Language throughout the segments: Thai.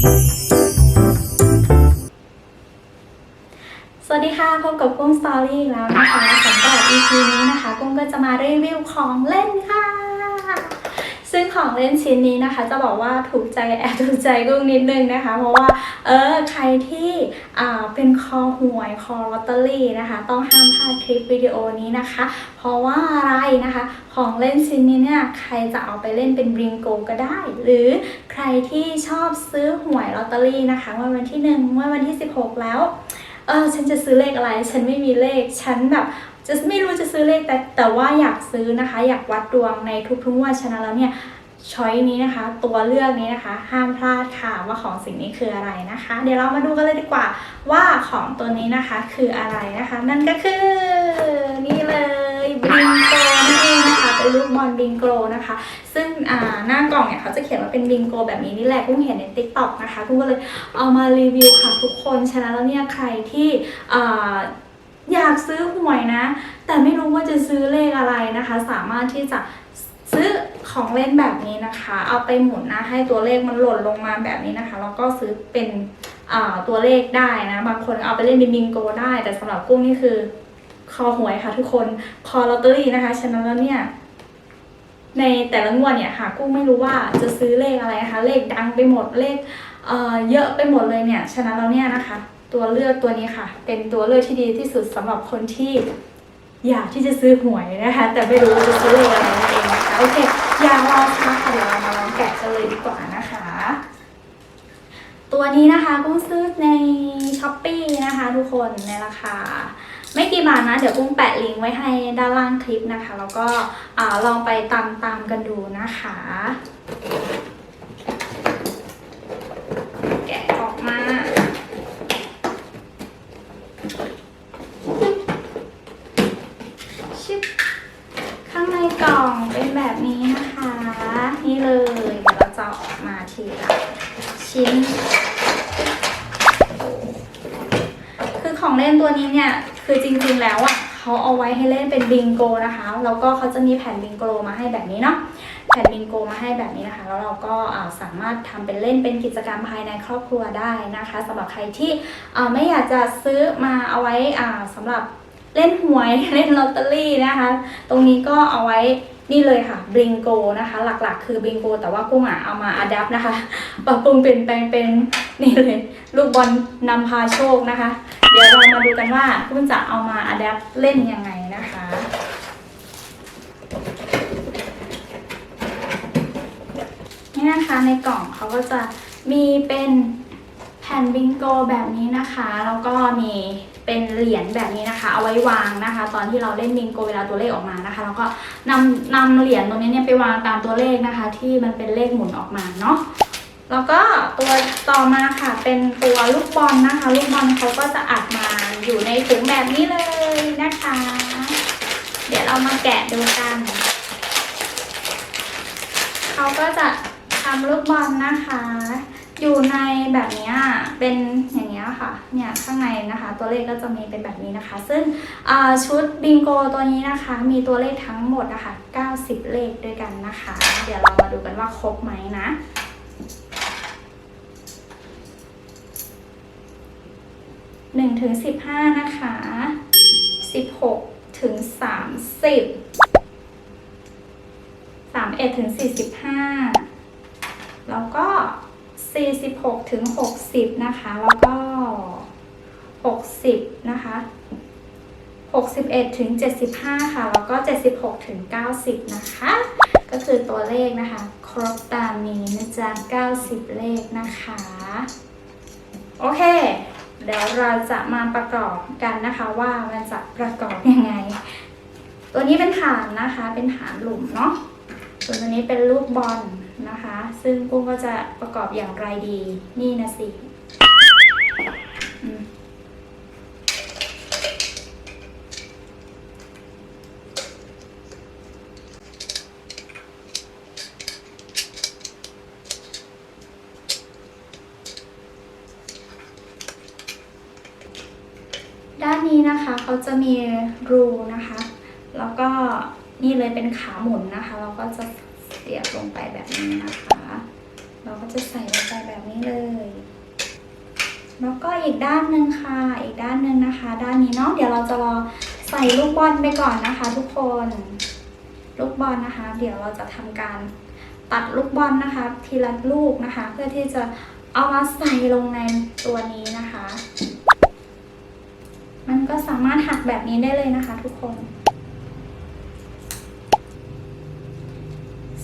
สวัสดีค่ะพบกับกุ้งสตอรี่แล้วนะคะสำหรับ EP นี้นะคะ กุ้งก็จะมารีวิวของเล่นค่ะ ซึ่งของเล่นชิ้นนี้นะคะ จะบอกว่าถูกใจแอบถูกใจกุ้งนิดนึงนะคะ เพราะว่าเออใครที่อ่าเป็นคอหวยคอลอตเตอรี่นะคะ ต้องห้ามพลาดคลิปวิดีโอนี้นะคะ เพราะว่าอะไรนะคะ ของเล่นชิ้นนี้เนี่ยใครจะเอาไปเล่นเป็นริงโกก็ได้ หรือใครที่ชอบซื้อหวยลอตเตอรี่นะคะเมื่อวันที่หนึ่งเมื่อวันที่ 16 แล้วเออฉันจะซื้อเลขอะไร ฉันไม่มีเลข ฉันแบบจะไม่รู้จะซื้อเลขแต่แต่ว่าอยากซื้อนะคะ อยากวัดดวงในทุกๆงวันฉะนั้นแล้วเนี่ย ช้อยนี้นะคะ ตัวเลือกนี้นะคะ ห้ามพลาดค่ะว่าของสิ่งนี้คืออะไรนะคะ เดี๋ยวเรามาดูกันเลยดีกว่าว่าของตัวนี้นะคะคืออะไรนะคะ นั่นก็คือนี่เลยบิงโกนั่นเองนะคะเป็นลูกบอลบิงโกนะคะ ซึ่งหน้ากล่องเนี่ยเขาจะเขียนว่าเป็นบิงโกแบบนี้นี่แหละกุ้งเห็นใน t ิ k t o k นะคะกุ้งก็เลยเอามารีวิวค่ะทุกคนฉะนั้นแล้วเนี่ยใครที่อยากซื้อหวยนะ แต่ไม่รู้ว่าจะซื้อเลขอะไรนะคะ สามารถที่จะซื้อ ของเล่นแบบนี้นะคะ เอาไปหมุนนะให้ตัวเลขมันหล่นลงมาแบบนี้นะคะแล้วก็ซื้อเป็นตัวเลขได้นะ บางคนเอาไปเล่นเป็นบิงโกได้ แต่สำหรับกุ้งนี่คือ คอหวยค่ะทุกคนคอลอตเตอรี่นะคะฉะนั้นแล้วเนี่ย ในแต่ละงวดเนี่ยหากุ้งไม่รู้ว่าจะซื้อเลขอะไรนะคะ เลขดังไปหมดเลขเเยอะไปหมดเลยเนี่ยฉะนั้นแล้วเนี่ยนะคะ ตัวเลือกตัวนี้ค่ะ เป็นตัวเลือกที่ดีที่สุดสำหรับคนที่อยากที่จะซื้อหวยนะคะ แต่ไม่รู้จะซื้อเลขอะไรนั่นเองนะคะโอเค อย่ารอช้าค่ะเดี๋ยวเรามาลองแกะกันเลยดีกว่านะคะ ตัวนี้นะคะกุ้งซื้อในช้อปปีนะคะทุกคนในราคาไม่กี่บาทนะ เดี๋ยวกุ้งแปะลิงก์ไว้ให้ด้านล่างคลิปนะคะ แล้วก็อลองไปตามตามกันดูนะคะ แกะออกมาชิบข้างในกล่องเป็นแบบนี้นะคะ นี่เลย เดี๋ยวเราจะเอาออกมาทีละ ชิ้น คือของเล่นตัวนี้เนี่ย คือจริงๆแล้วอะเขาเอาไว้ให้เล่นเป็นบิงโกนะคะ แล้วก็เขาจะมีแผ่นบิงโกมาให้แบบนี้เนาะ แผ่นบิงโกมาให้แบบนี้นะคะ แล้วเราก็าสามารถทำเป็นเล่นเป็นกิจกรรมภายในครอบครัวได้นะคะสำหรับใครที่ไม่อยากจะซื้อมาเอาไว้อ่าสำหรับเล่นหวยเล่นลอตเตอรี่นะคะ ตรงนี้ก็เอาไว้ นี่เลยค่ะบิงโกนะคะ หลักๆ คือบิงโก แต่ว่ากุ้งอะเอามาอัดแอปนะคะปรับปรุงเปลี่ยนแปลงเป็นนี่เลย ลูกบอลนำพาโชคนะคะ เดี๋ยวเรามาดูกันว่ากุ้งจะเอามาอัดแอปเล่นยังไงนะคะนี่นะคะในกล่องเขาก็จะมีเป็นแผ่นบิงโกแบบนี้นะคะ แล้วก็มี เป็นเหรียญแบบนี้นะคะ เอาไว้วางนะคะ ตอนที่เราเล่นบิงโกเวลาตัวเลขออกมานะคะ แล้วก็นำนำเหรียญตรงนี้เนี่ยไปวางตามตัวเลขนะคะ ที่มันเป็นเลขหมุนออกมาเนาะแล้วก็ตัวต่อมาค่ะเป็นตัวลูกบอลนะคะ ลูกบอลเขาก็จะอัดมาอยู่ในถุงแบบนี้เลยนะคะ เดี๋ยวเรามาแกะดูกันเขาก็จะทำลูกบอลนะคะ อยู่ในแบบนี้เป็นอย่างเงี้ค่ะเนี่ยข้างในนะคะ ตัวเลขก็จะมีเป็นแบบนี้นะคะ ซึ่งชุดบิงโกตัวนี้นะคะ มีตัวเลขทั้งหมดนะคะ90 เลขด้วยกันนะคะ เดี๋ยวเรามาดูกันว่าครบไหมนะหนึ่งถึงสิบห้านะคะสิบหกถึงสามสิบสามเอ็ดถึงสี่สิบห้าแล้วก็ สี่สิบหกถึงหกสิบนะคะ แล้วก็หกสิบนะคะหกสิบเอ็ดถึงเจ็ดสิบห้าค่ะ แล้วก็เจ็ดสิบหกถึงเก้าสิบนะคะ ก็คือตัวเลขนะคะ ครบตามนี้นะจ๊ะเก้าสิบเลขนะคะ โอเค เดี๋ยวเราจะมาประกอบกันนะคะว่ามันจะประกอบยังไง ตัวนี้เป็นฐานนะคะ เป็นฐานหลุมเนาะ ส่วนตัวนี้เป็นลูกบอล นะคะ ซึ่งกุ้งก็จะประกอบอย่างไรดี นี่นะสิด้านนี้นะคะเขาจะมีรูนะคะ แล้วก็นี่เลยเป็นขาหมุนนะคะ เราก็จะ เสียบลงไปแบบนี้นะคะ เราก็จะใส่ลงไปแบบนี้เลย แล้วก็อีกด้านหนึ่งค่ะ อีกด้านหนึ่งนะคะ ด้านนี้เนาะเดี๋ยวเราจะรอใส่ลูกบอลไปก่อนนะคะ ทุกคน ลูกบอลนะคะ เดี๋ยวเราจะทำการตัดลูกบอลนะคะ ทีละลูกนะคะ เพื่อที่จะเอามาใส่ลงในตัวนี้นะคะ มันก็สามารถหักแบบนี้ได้เลยนะคะ ทุกคน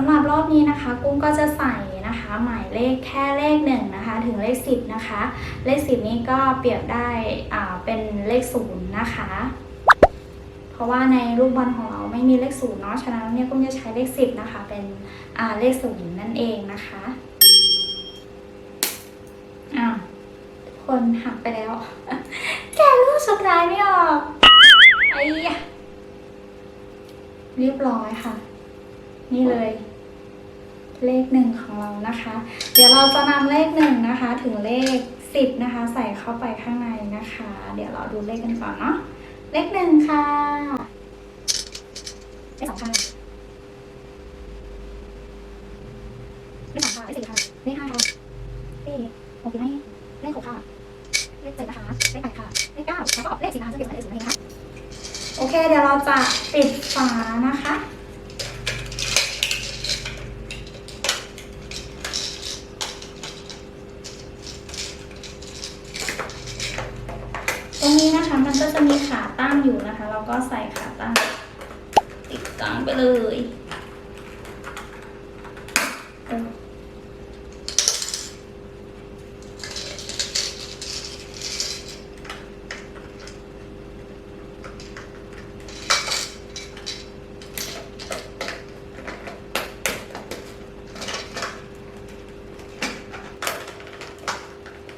ำหรับรอบนี้นะคะ กุ้งก็จะใส่นะคะ หมายเลขแค่เลขหนึ่งนะคะถึงเลขสิบนะคะ เลขสิบนี้ก็เปรียบได้อ่าเป็นเลขศูนย์นะคะ เพราะว่าในรูปบอลของเราไม่มีเลขศูนย์เนาะฉะนั้นเนี่ยกุ้งจะใช้เลขสิบนะคะ เป็นอ่าเลขศูนย์นั่นเองนะคะอ้าวคนหักไปแล้ว แกลูกสุดท้ายไม่ออกไอ้ยเรียบร้อยค่ะ นี่เลย เลขหนึ่งของเรานะคะ เดี๋ยวเราจะนำเลขหนึ่งนะคะ ถึงเลขสิบนะคะ ใส่เข้าไปข้างในนะคะ เดี๋ยวเราดูเลขกันก่อนเนาะเลขหนึ่งค่ะ เลขสองค่ะเลขสามค่ะเลขสี่ค่ะเลขห้าค่ะเลขหกอยู่ไหนเลขหกค่ะเลขเจ็ดนะคะเลขแปดค่ะเลขเก้าแล้วก็เลขสี่ค่ะจะเกี่ยวกับเลขศูนย์เองค่ะโอเค เดี๋ยวเราจะปิดฝานะคะ ตรงนี้นะคะมันก็จะมีขาตั้ง อยู่นะคะ เราก็ใส่ขาตั้งติดตั้งไปเลยเออ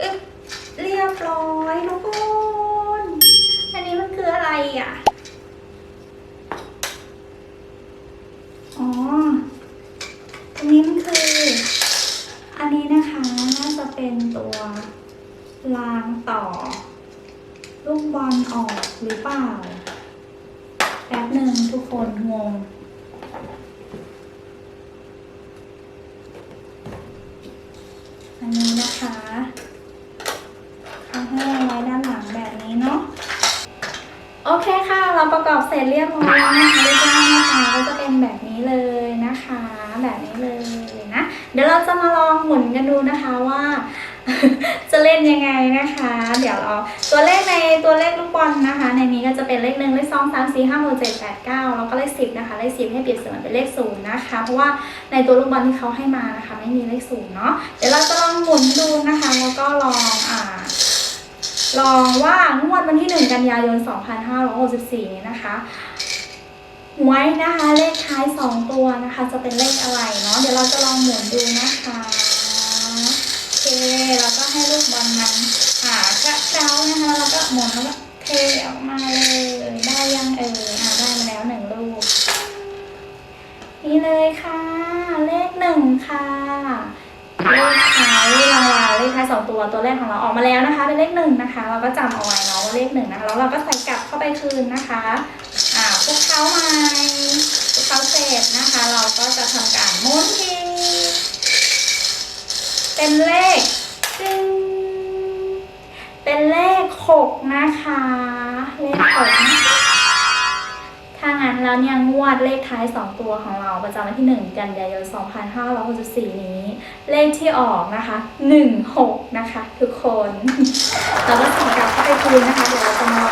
อึ๊บเรียบร้อยทุกคน อันนี้มันคืออะไรอะ อ๋อ ตรงนี้มันคือ อันนี้นะคะน่าจะเป็นตัวราง ต่อ ลูกบอลออกหรือเปล่า แป๊บหนึ่งทุกคนงงอันนี้นะคะเขาให้ไว้ด้านหลังแบบนี้เนาะ โอเคค่ะ เราประกอบเสร็จเรียบร้อยแล้วนะคะรูปร่างหน้าตาก็จะเป็นแบบนี้เลยนะคะ แบบนี้เลยนะ เดี๋ยวเราจะมาลองหมุนกันดูนะคะว่า เล่นยังไงนะคะ เดี๋ยวเราตัวเลขในตัวเลขลูกบอลนะคะ ในนี้ก็จะเป็นเลขหนึ่งเลขสองสามสี่ห้าหกเจ็ดแปดเก้าแล้วก็เลขสิบนะคะเลขสิบให้เปรียบเสมือนเป็นเลขศูนย์นะคะ เพราะว่าในตัวลูกบอลที่เขาให้มานะคะ ไม่มีเลขศูนย์เนาะเดี๋ยวเราจะลองหมุนดูนะคะ แล้วก็ลองอ่าลองว่างวดวันที่ 1 กันยายน 2564นี้นะคะหวยนะคะเลขท้าย 2 ตัวนะคะ จะเป็นเลขอะไรเนาะเดี๋ยวเราจะลองหมุนดูนะคะ แล้วก็ให้ลูกบอลมันอ่ากระเจ้านะคะ แล้วก็หมุนแล้วก็เทออกมาเลย ได้ยังเอออ่าได้มาแล้วหนึ่งลูก นี่เลยค่ะ เลขหนึ่งค่ะเลขท้ายรางวัลเลขท้ายสองตัวตัวแรกของเราออกมาแล้วนะคะเป็นเลขหนึ่งนะคะ เราก็จำเอาไว้เนาะว่าเลขหนึ่งนะคะแล้วเราก็ใส่กลับเข้าไปคืนนะคะอ่าคลุกเคล้าใหม่คลุกเคล้าเสร็จนะคะ เราก็จะทำการหมุนที เป็นเลขจึงเป็นเลขหกนะคะ เลขหกนะคะถ้างั้นแล้วเนี่ยงวดเลขท้าย 2 ตัวของเราประจำวันที่ 1 กันยายน 2564 นี้ เลขที่ออกนะคะ 16 นะคะ ทุกคนเราก็ส่งกลับเข้าไปคืนนะคะเดี๋ยวเราจะมา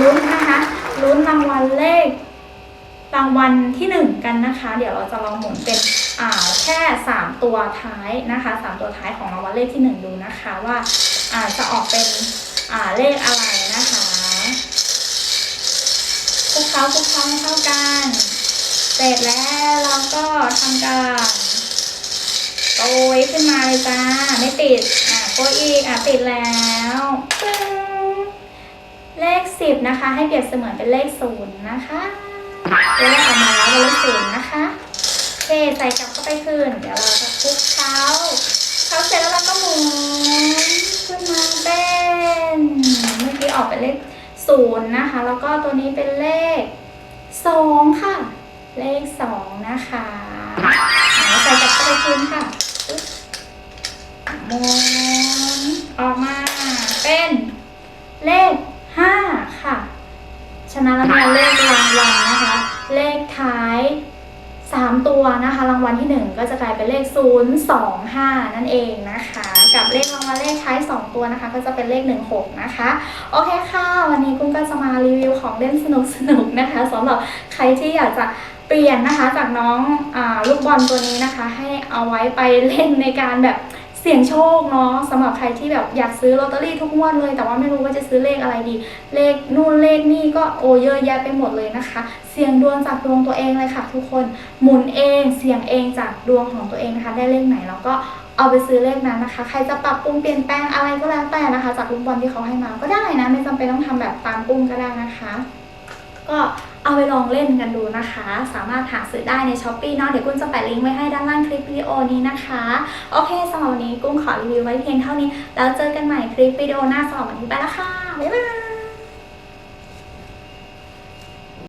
ลุ้นนะคะลุ้นรางวัลเลขรางวัลที่ 1 กันนะคะ เดี๋ยวเราจะลองหมุนเป็น แค่ 3 ตัวท้ายนะคะ 3 ตัวท้ายของรางวัลเลขที่ 1 ดูนะคะว่าอาจะออกเป็นอ่าเลขอะไรนะคะคลุกเคล้าคลุกเคล้าให้เข้ากัน เสร็จแล้วเราก็ทำการโกยขึ้นมาเลยจ้าไม่ติดอะโกยอีกอะติดแล้วปึ้งเลขสิบนะคะ ให้เปรียบเสมือนเป็นเลขศูนย์นะคะเลขออกมาแล้วเป็นเลขศูนย์นะคะ เทใส่กลับเข้าไปคืนเดี๋ยวเราจะคลุกเขาเขาเสร็จแล้วเราก็หมุนขึ้นมาเป็นเมื่อกี้ออกเป็นเลขศูนย์นะคะ แล้วก็ตัวนี้เป็นเลขสองค่ะ เลขสองนะคะใส่กลับเข้าไปคืนค่ะหมุนออกมาเป็นเลขห้าค่ะ ชนะแล้วเลข ตัวนะคะ รางวัลที่ 1 ก็จะกลายเป็นเลข 0 2 5 นั่นเองนะคะ กับเลขรางวัลเลขท้าย 2 ตัวนะคะ ก็จะเป็นเลข 1 6 นะคะ โอเคค่ะ วันนี้กุ้งก็จะมารีวิวของเล่นสนุกๆนะคะสำหรับใครที่อยากจะเปลี่ยนนะคะจากน้องอลูกบอลตัวนี้นะคะ ให้เอาไว้ไปเล่นในการแบบเสี่ยงโชคเนาะสำหรับใครที่แบบอยากซื้อลอตเตอรี่ทุกงวดเลย แต่ว่าไม่รู้ว่าจะซื้อเลขอะไรดี เลขนู่นเลขนี่ก็โอเยอะแยะไปหมดเลยนะคะ เสี่ยงดวงจากดวงตัวเองเลยค่ะ ทุกคนหมุนเองเสี่ยงเองจากดวงของตัวเองนะคะได้เลขไหนเราก็เอาไปซื้อเลขนั้นนะคะ ใครจะปรับปรุงเปลี่ยนแปลงอะไรก็แล้วแต่นะคะ จากลูกบอลที่เขาให้มาก็ได้นะ ไม่จำเป็นต้องทำแบบตามกุ้งก็ได้นะคะ ก็เอาไปลองเล่นกันดูนะคะ สามารถหาซื้อได้ในช้อปปี้เนาะเดี๋ยวกุ้งจะแปะลิงก์ไว้ให้ด้านล่างคลิปวิดีโอนี้นะคะ โอเคสำหรับวันนี้กุ้งขอรีวิวไว้เพียงเท่านี้ แล้วเจอกันใหม่คลิปวิดีโอหน้าสำหรับวันนี้ไปแล้วค่ะบ๊ายบาย